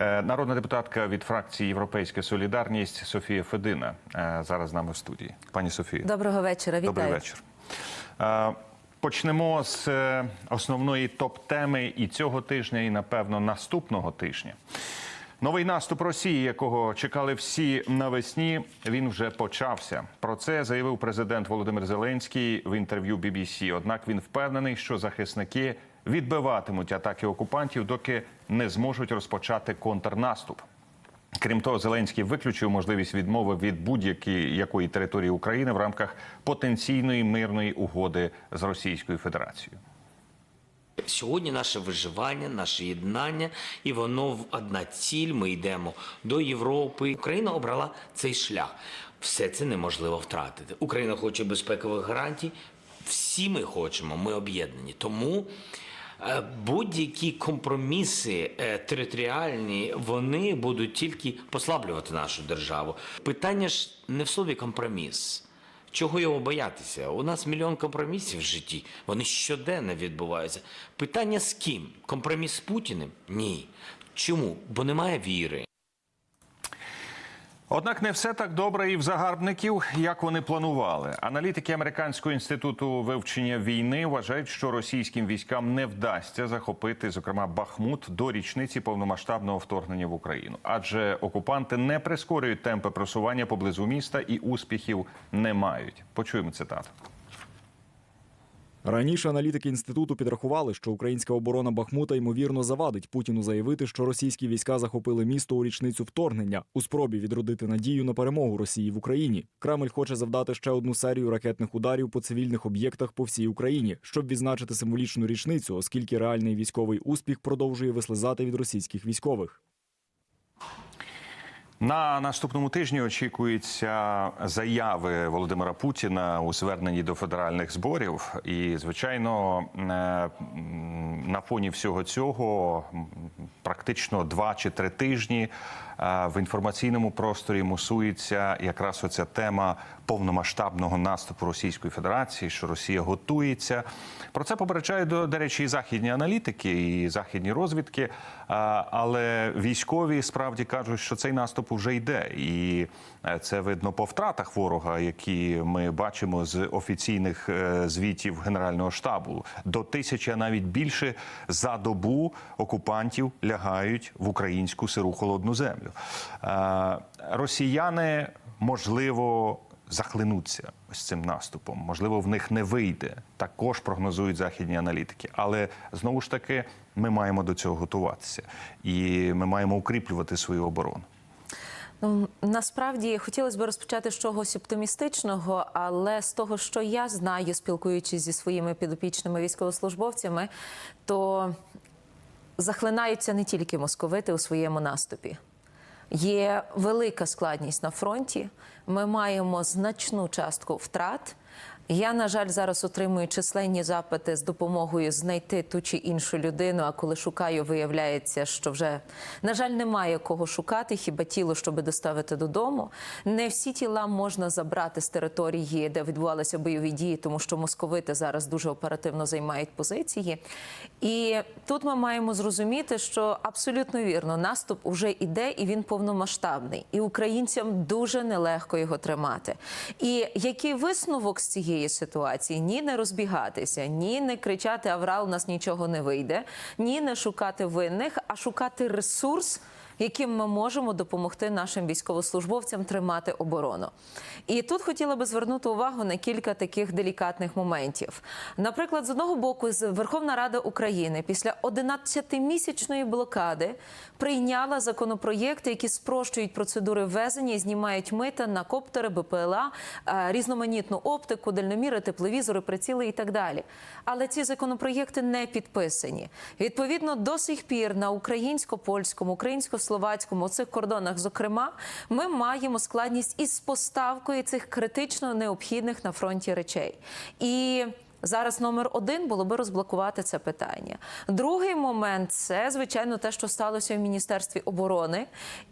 Е, Народна депутатка від фракції Європейська Солідарність Софія Федина е, зараз з нами в студії. Пані Софія, Доброго вечора, вітаю. добрий вечір. Е, Почнемо з основної топ-теми і цього тижня, і напевно наступного тижня. Новий наступ Росії, якого чекали всі навесні, він вже почався. Про це заявив президент Володимир Зеленський в інтерв'ю BBC. Однак він впевнений, що захисники відбиватимуть атаки окупантів, доки не зможуть розпочати контрнаступ. Крім того, Зеленський виключив можливість відмови від будь-якої якої території України в рамках потенційної мирної угоди з Російською Федерацією. Сьогодні наше виживання, наше єднання, і воно в одна ціль. Ми йдемо до Європи. Україна обрала цей шлях. Все це неможливо втратити. Україна хоче безпекових гарантій. Всі ми хочемо, ми об'єднані. Тому будь-які компроміси е, територіальні вони будуть тільки послаблювати нашу державу. Питання ж не в слові компроміс. Чого його боятися? У нас мільйон компромісів в житті. Вони щоденно відбуваються. Питання з ким? Компроміс з Путіним? Ні. Чому? Бо немає віри. Однак не все так добре і в загарбників, як вони планували. Аналітики американського інституту вивчення війни вважають, що російським військам не вдасться захопити, зокрема, Бахмут до річниці повномасштабного вторгнення в Україну, адже окупанти не прискорюють темпи просування поблизу міста і успіхів не мають. Почуємо цитату. Раніше аналітики інституту підрахували, що українська оборона Бахмута ймовірно завадить Путіну заявити, що російські війська захопили місто у річницю вторгнення у спробі відродити надію на перемогу Росії в Україні. Кремль хоче завдати ще одну серію ракетних ударів по цивільних об'єктах по всій Україні, щоб відзначити символічну річницю, оскільки реальний військовий успіх продовжує вислизати від російських військових. На наступному тижні очікуються заяви Володимира Путіна у зверненні до федеральних зборів. І, звичайно, е, на фоні всього цього практично два чи три тижні в інформаційному просторі мусується якраз оця тема повномасштабного наступу Російської Федерації, що Росія готується. Про це попереджають до, речі, і західні аналітики, і західні розвідки. Але військові справді кажуть, що цей наступ вже йде, і е, це видно по втратах ворога, які ми бачимо з офіційних е, звітів Генерального штабу. До тисячі, а навіть більше за добу окупантів лягають в українську сиру холодну землю. Е, Росіяни можливо захлинуться ось цим наступом. Можливо, в них не вийде. Також прогнозують західні аналітики. Але знову ж таки, ми маємо до цього готуватися, і ми маємо укріплювати свою оборону. Ну, насправді хотілося б розпочати з чогось оптимістичного, але з того, що я знаю, спілкуючись зі своїми підопічними військовослужбовцями, то захлинаються не тільки московити у своєму наступі. Є велика складність на фронті. Ми маємо значну частку втрат. Я, на жаль, зараз отримую численні запити з допомогою знайти ту чи іншу людину. А коли шукаю, виявляється, що вже на жаль немає кого шукати, хіба тіло, щоб доставити додому. Не всі тіла можна забрати з території, де відбувалися бойові дії, тому що московити зараз дуже оперативно займають позиції. І тут ми маємо зрозуміти, що абсолютно вірно наступ уже іде, і він повномасштабний, і українцям дуже нелегко його тримати. І який висновок з цієї ситуації? Ні, не розбігатися, ні, не кричати Аврал, у нас нічого не вийде, ні, не шукати винних, а шукати ресурс. Яким ми можемо допомогти нашим військовослужбовцям тримати оборону, і тут хотіла би звернути увагу на кілька таких делікатних моментів. Наприклад, з одного боку, Верховна Рада України після 11-місячної блокади прийняла законопроєкти, які спрощують процедури ввезення і знімають мита на коптери, БПЛА, е, різноманітну оптику, дальноміри, тепловізори, приціли і так далі. Але ці законопроєкти не підписані. Відповідно, до сих пір на українсько-польському, українсько-словацькому цих кордонах, зокрема, ми маємо складність із поставкою цих критично необхідних на фронті речей. І Зараз номер один було би розблокувати це питання. Другий момент це звичайно те, що сталося в міністерстві оборони.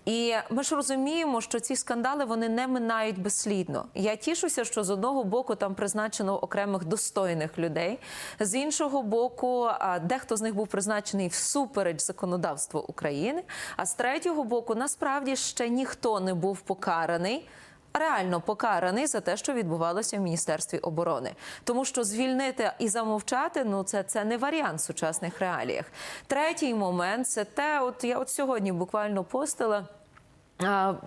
І ми ж розуміємо, що ці скандали вони не минають безслідно. Я тішуся, що з одного боку там призначено окремих достойних людей, з іншого боку, дехто з них був призначений всупереч законодавству України. А з третього боку, насправді ще ніхто не був покараний реально покараний за те, що відбувалося в міністерстві оборони, тому що звільнити і замовчати ну це, це не варіант в сучасних реаліях. Третій момент це те, от я от сьогодні буквально постила.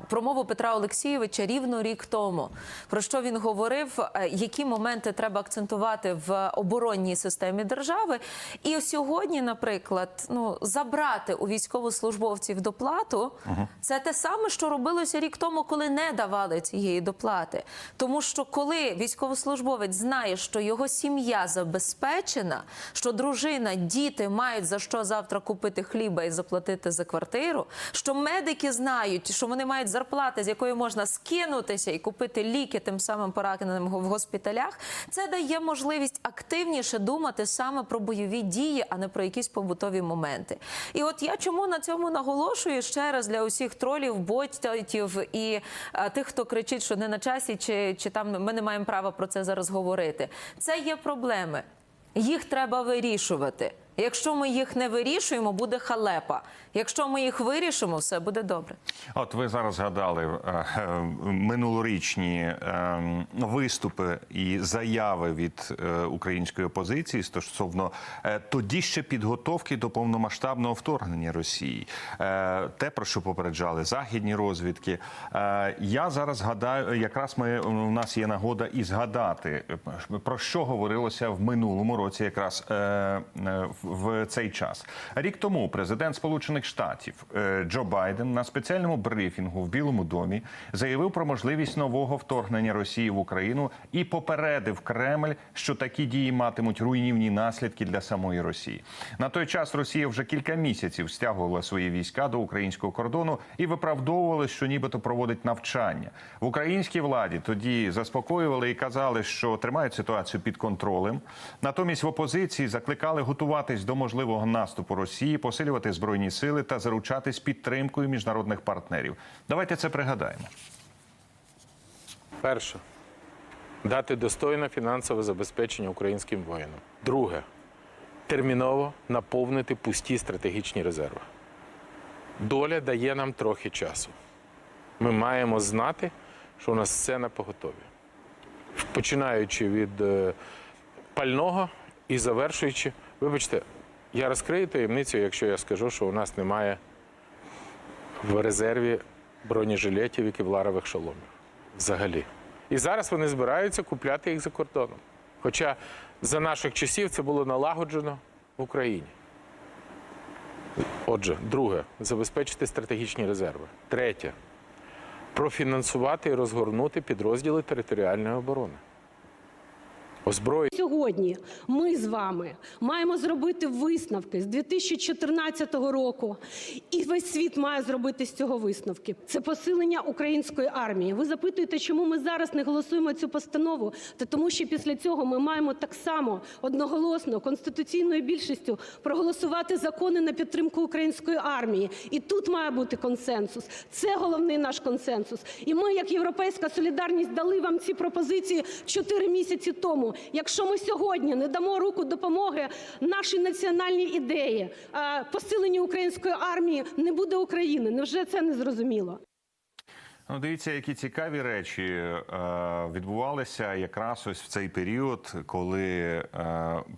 Промову Петра Олексійовича рівно рік тому. Про що він говорив, е, які моменти треба акцентувати в оборонній системі держави. І сьогодні, наприклад, ну забрати у військовослужбовців доплату це те саме, що робилося рік тому, коли не давали цієї доплати. Тому що коли військовослужбовець знає, що його сім'я забезпечена, що дружина, діти мають за що завтра купити хліба і заплатити за квартиру, що медики знають, що вони мають зарплати, з якої можна скинутися і купити ліки тим самим пораненим в госпіталях, це дає можливість активніше думати саме про бойові дії, а не про якісь побутові моменти. І от я чому на цьому наголошую ще раз для усіх тролів, ботів і е, тих, хто кричить, що не на часі, чи, чи там ми не маємо права про це зараз говорити. Це є проблеми. Їх треба вирішувати. Якщо ми їх не вирішуємо, буде халепа. Якщо ми їх вирішимо, все буде добре. От ви зараз згадали е, е, минулорічні е, виступи і заяви від е, української опозиції стосовно тоді ще підготовки до повномасштабного вторгнення Росії. Те, про що попереджали західні розвідки. Я зараз згадаю, якраз ми у нас є нагода і згадати про що говорилося в минулому році, якраз в цей час. Рік тому президент Сполучених Штатів е, Джо Байден на спеціальному брифінгу в Білому домі заявив про можливість нового вторгнення Росії в Україну і попередив Кремль, що такі дії матимуть руйнівні наслідки для самої Росії. На той час Росія вже кілька місяців стягувала свої війська до українського кордону і виправдовувала, що нібито проводить навчання в українській владі. Тоді заспокоювали і казали, що тримають ситуацію під контролем. Натомість в опозиції закликали готуватись до можливого наступу Росії, посилювати збройні сили та заручатись підтримкою міжнародних партнерів. Давайте це пригадаємо. Перше дати достойне фінансове забезпечення українським воїнам. Друге терміново наповнити пусті стратегічні резерви. Доля дає нам трохи часу. Ми маємо знати, що у нас все на поготові. Починаючи від е, пального і завершуючи, вибачте, я розкрию таємницю, якщо я скажу, що у нас немає в резерві бронежилетів і кевларових шоломів. Взагалі. І зараз вони збираються купляти їх за кордоном. Хоча за наших часів це було налагоджено в Україні. Отже, друге забезпечити стратегічні резерви. Третє профінансувати і розгорнути підрозділи територіальної оборони. Озброїти. Сьогодні ми з вами маємо зробити висновки з 2014 року, і весь світ має зробити з цього висновки. Це посилення української армії. Ви запитуєте, чому ми зараз не голосуємо цю постанову? Та тому, що після цього ми маємо так само одноголосно конституційною більшістю проголосувати закони на підтримку української армії. І тут має бути консенсус. Це головний наш консенсус. І ми, як європейська солідарність, дали вам ці пропозиції чотири місяці тому. Якщо ми сьогодні не дамо руку допомоги нашій національній ідеї, е, посиленню української армії, не буде України. Невже це не зрозуміло? Ну, дивіться, які цікаві речі е, відбувалися якраз ось в цей період, коли е,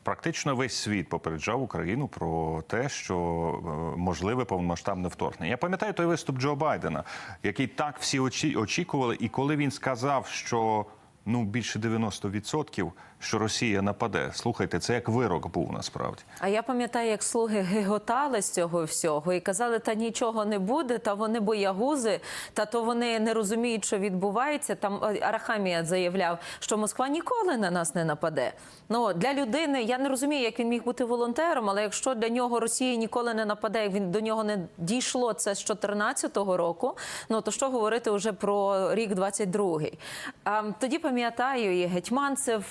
практично весь світ попереджав Україну про те, що е, можливе повномасштабне вторгнення. Я пам'ятаю той виступ Джо Байдена, який так всі очі, очікували, і коли він сказав, що ну більше 90% що Росія нападе. Слухайте, це як вирок був насправді. А я пам'ятаю, як слуги гиготали з цього всього і казали, та нічого не буде, та вони боягузи, та то вони не розуміють, що відбувається. Там е, Арахамія заявляв, що Москва ніколи на нас не нападе. Ну для людини я не розумію, як він міг бути волонтером, але якщо для нього Росія ніколи не нападе, як він до нього не дійшло це з 2014 року. Ну то що говорити вже про рік 22-й? А тоді пам'ятаю, пам'ятаю, і Гетьманцев,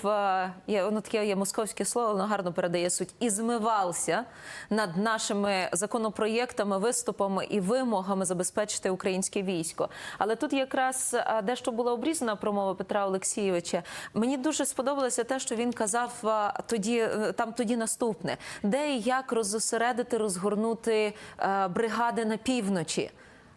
е, є, воно таке є московське слово, воно гарно передає суть, і змивався над нашими законопроєктами, виступами і вимогами забезпечити українське військо. Але тут якраз е, дещо була обрізана промова Петра Олексійовича. Мені дуже сподобалося те, що він казав е, тоді, е, там тоді наступне: де і як роззосередити, розгорнути бригади на півночі.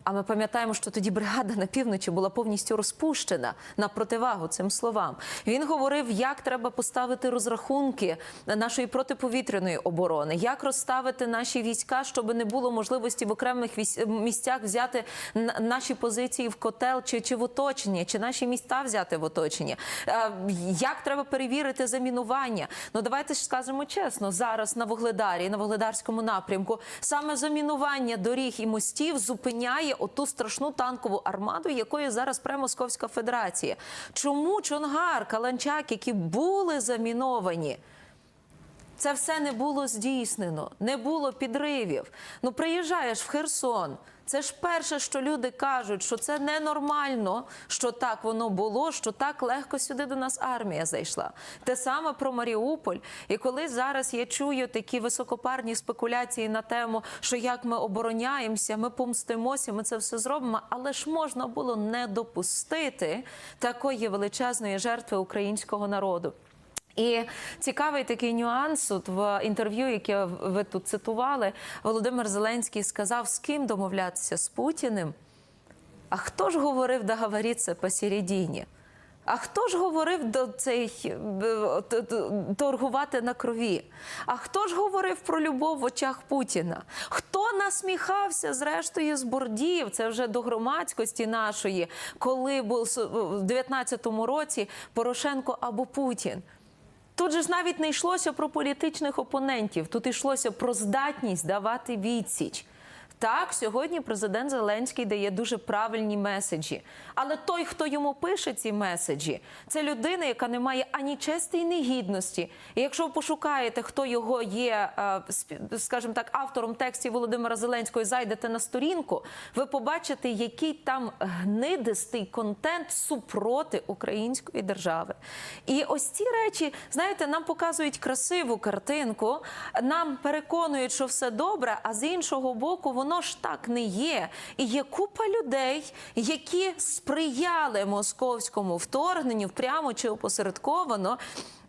А ми пам'ятаємо, що тоді бригада на півночі була повністю розпущена на противагу цим словам. Він говорив, як треба поставити розрахунки нашої протиповітряної оборони, як розставити наші війська, щоб не було можливості в окремих місцях взяти наші позиції в котел чи, чи в оточення, чи наші міста взяти в оточення. Е, Як треба перевірити замінування? Ну давайте ж скажемо чесно, зараз на Вугледарі, на Вугледарському напрямку, саме замінування доріг і мостів зупиняє оту страшну танкову армаду, якою зараз пре Московська Федерація. Чому Чонгар, Каланчак, які були заміновані? Це все не було здійснено, не було підривів. Ну, приїжджаєш в Херсон. Це ж перше, що люди кажуть, що це ненормально, що так воно було, що так легко сюди до нас армія зайшла. Те саме про Маріуполь. І коли зараз я чую такі високопарні спекуляції на тему, що як ми обороняємося, ми помстимося, ми це все зробимо, але ж можна було не допустити такої величезної жертви українського народу. І цікавий такий нюанс от в інтерв'ю, яке ви тут цитували, Володимир Зеленський сказав, з ким домовлятися з Путіним. А хто ж говорив договоритися посередині? А хто ж говорив до цей торгувати на крові? А хто ж говорив про любов в очах Путіна? Хто насміхався зрештою з бордів? Це вже до громадськості нашої, коли був в 19-му році Порошенко або Путін? Тут же ж навіть не йшлося про політичних опонентів, тут йшлося про здатність давати відсіч. Так, сьогодні президент Зеленський дає дуже правильні меседжі. Але той, хто йому пише ці меседжі, це людина, яка не має ані честі, ні гідності. І якщо ви пошукаєте, хто його є, е, скажімо так, автором текстів Володимира Зеленського, і зайдете на сторінку, ви побачите, який там гнидистий контент супроти української держави. І ось ці речі, знаєте, нам показують красиву картинку, нам переконують, що все добре, а з іншого боку, воно ж так не є. І є купа людей, які сприяли московському вторгненню прямо чи опосередковано.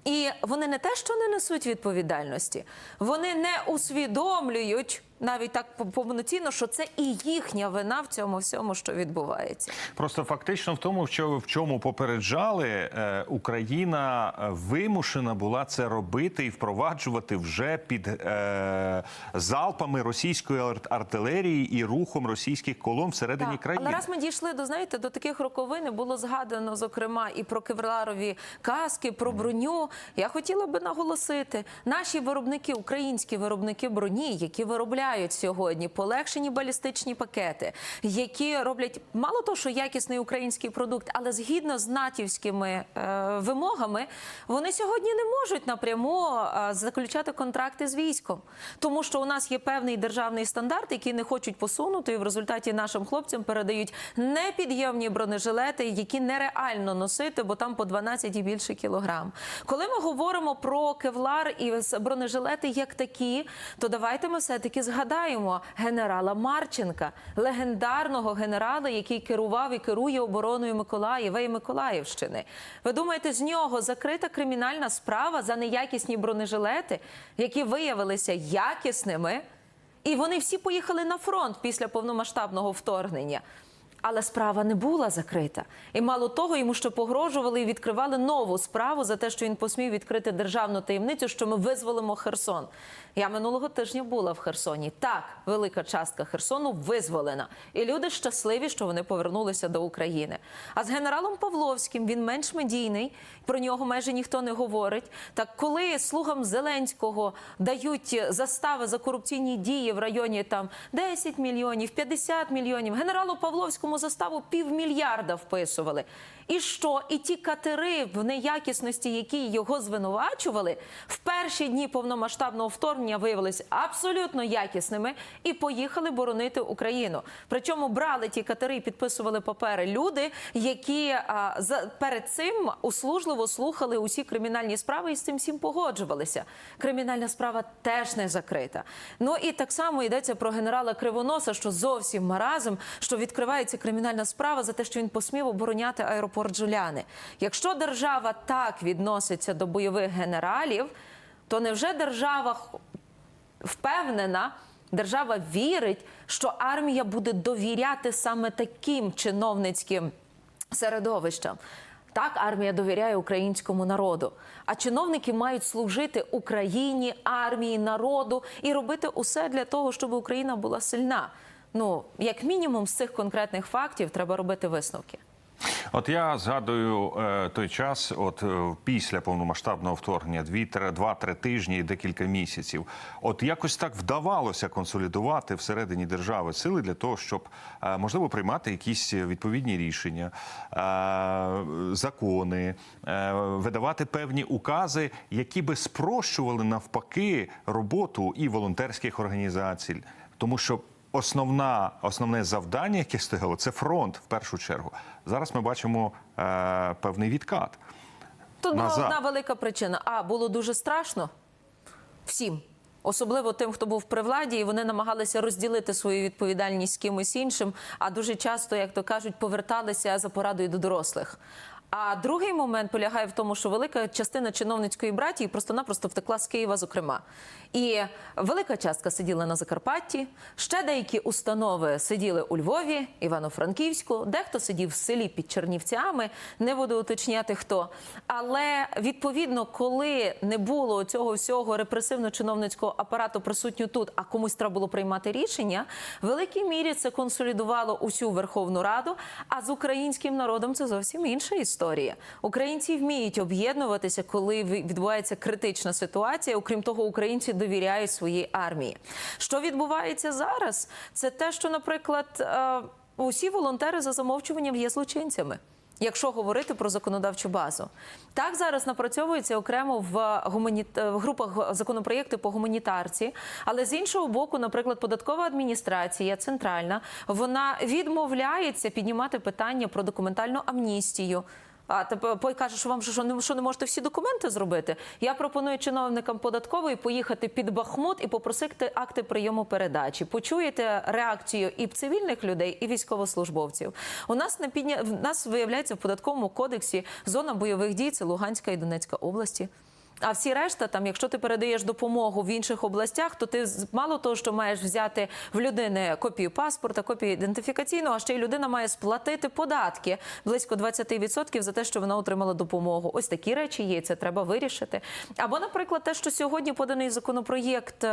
І вони не те, що не несуть відповідальності, вони не усвідомлюють навіть так повноцінно, що це і їхня вина в цьому всьому, що відбувається. Просто фактично в тому, що в чому попереджали, е, Україна е, вимушена була це робити і впроваджувати вже під е, залпами російської ар- артилерії і рухом російських колон всередині Так, країни. Але раз ми дійшли до знаєте, до таких роковин було згадано зокрема і про кевларові каски, про броню. Я хотіла би наголосити, наші виробники, українські виробники броні, які виробляють сьогодні полегшені балістичні пакети, які роблять мало того, що якісний український продукт, але згідно з натівськими е, вимогами, вони сьогодні не можуть напряму е, заключати контракти з військом, тому що у нас є певний державний стандарт, який не хочуть посунути, і в результаті нашим хлопцям передають непідйомні бронежилети, які нереально носити, бо там по 12 і більше кілограм. Коли ми говоримо про кевлар і бронежилети як такі, то давайте ми все таки згадаємо генерала Марченка, легендарного генерала, який керував і керує обороною Миколаєва і Миколаївщини. Ви думаєте, з нього закрита кримінальна справа за неякісні бронежилети, які виявилися якісними? І вони всі поїхали на фронт після повномасштабного вторгнення. Але справа не була закрита. І мало того, йому ще погрожували і відкривали нову справу за те, що він посмів відкрити державну таємницю, що ми визволимо Херсон. Я минулого тижня була в Херсоні. Так, велика частка Херсону визволена. І люди щасливі, що вони повернулися до України. А з генералом Павловським він менш медійний, про нього майже ніхто не говорить. Так коли слугам Зеленського дають застави за корупційні дії в районі там 10 мільйонів, 50 мільйонів, генералу Павловському заставу півмільярда вписували. І що? І ті катери в неякісності, які його звинувачували, в перші дні повномасштабного вторгнення виявилися абсолютно якісними і поїхали боронити Україну. Причому брали ті катери і підписували папери люди, які а, перед цим услужливо слухали усі кримінальні справи і з цим всім погоджувалися. Кримінальна справа теж не закрита. Ну і так само йдеться про генерала Кривоноса, що зовсім маразм, що відкривається кримінальна справа за те, що він посмів обороняти аеропорт Джуляни. Якщо держава так відноситься до бойових генералів, то невже держава впевнена, держава вірить, що армія буде довіряти саме таким чиновницьким середовищам. Так, армія довіряє українському народу. А чиновники мають служити Україні, армії, народу і робити усе для того, щоб Україна була сильна. Ну, як мінімум, з цих конкретних фактів треба робити висновки. От я згадую е, той час, от е, після повномасштабного вторгнення, дві три- два-три тижні і декілька місяців. От якось так вдавалося консолідувати всередині держави сили для того, щоб е, можливо приймати якісь відповідні рішення, закони, видавати певні укази, які би спрощували навпаки роботу і волонтерських організацій, тому що. Основна, основне завдання, яке стояло, це фронт в першу чергу. Зараз ми бачимо е, певний відкат. Тут була одна велика причина. А було дуже страшно всім. Особливо тим, хто був при владі, і вони намагалися розділити свою відповідальність з кимось іншим, а дуже часто, як то кажуть, поверталися за порадою до дорослих. А другий момент полягає в тому, що велика частина чиновницької братії просто-напросто втекла з Києва, зокрема. І велика частка сиділа на Закарпатті, ще деякі установи сиділи у Львові, Івано-Франківську, дехто сидів в селі під Чернівцями, не буду уточняти хто. Але відповідно, коли не було цього всього репресивно-чиновницького апарату присутню тут, а комусь треба було приймати рішення, в великій мірі це консолідувало усю Верховну Раду. А з українським народом це зовсім інша історія. Українці вміють об'єднуватися, коли відбувається критична ситуація. Окрім того, українці довіряють своїй армії. Що відбувається зараз? Це те, що, наприклад, е, усі волонтери за замовчуванням є злочинцями. Якщо говорити про законодавчу базу, так зараз напрацьовується окремо в гуманіт... в групах законопроєкти по гуманітарці. Але з іншого боку, наприклад, податкова адміністрація центральна вона відмовляється піднімати питання про документальну амністію. А тепер каже, що вам що не що не можете всі документи зробити. Я пропоную чиновникам податкової поїхати під Бахмут і попросити акти прийому передачі. Почуєте реакцію і цивільних людей, і військовослужбовців. У нас на підня... в нас виявляється в податковому кодексі зона бойових дій це Луганська і Донецька області. А всі решта, там, якщо ти передаєш допомогу в інших областях, то ти мало того, що маєш взяти в людини копію паспорта, копію ідентифікаційного, а ще й людина має сплатити податки близько 20% за те, що вона отримала допомогу. Ось такі речі є. Це треба вирішити. Або, наприклад, те, що сьогодні поданий законопроєкт.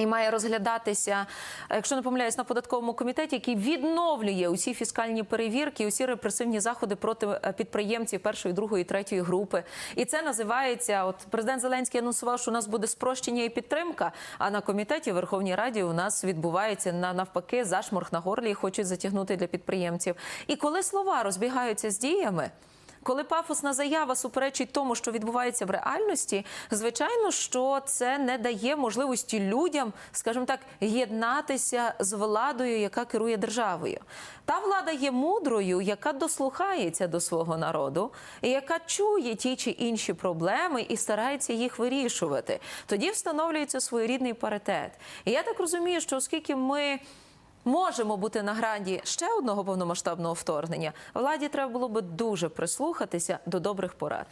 Е, і має розглядатися, якщо не помиляюсь, на податковому комітеті, який відновлює усі фіскальні перевірки, усі репресивні заходи проти е, підприємців першої, другої, третьої групи. І це називається. От президент Зеленський анонсував, що у нас буде спрощення і підтримка. А на комітеті Верховній Раді у нас відбувається на навпаки зашморг на горлі і хочуть затягнути для підприємців. І коли слова розбігаються з діями. Коли пафосна заява суперечить тому, що відбувається в реальності, звичайно, що це не дає можливості людям, скажімо так, єднатися з владою, яка керує державою. Та влада є мудрою, яка дослухається до свого народу, і яка чує ті чи інші проблеми і старається їх вирішувати. Тоді встановлюється своєрідний паритет. І я так розумію, що оскільки ми. Можемо бути на гранді ще одного повномасштабного вторгнення. Владі треба було би дуже прислухатися до добрих порад.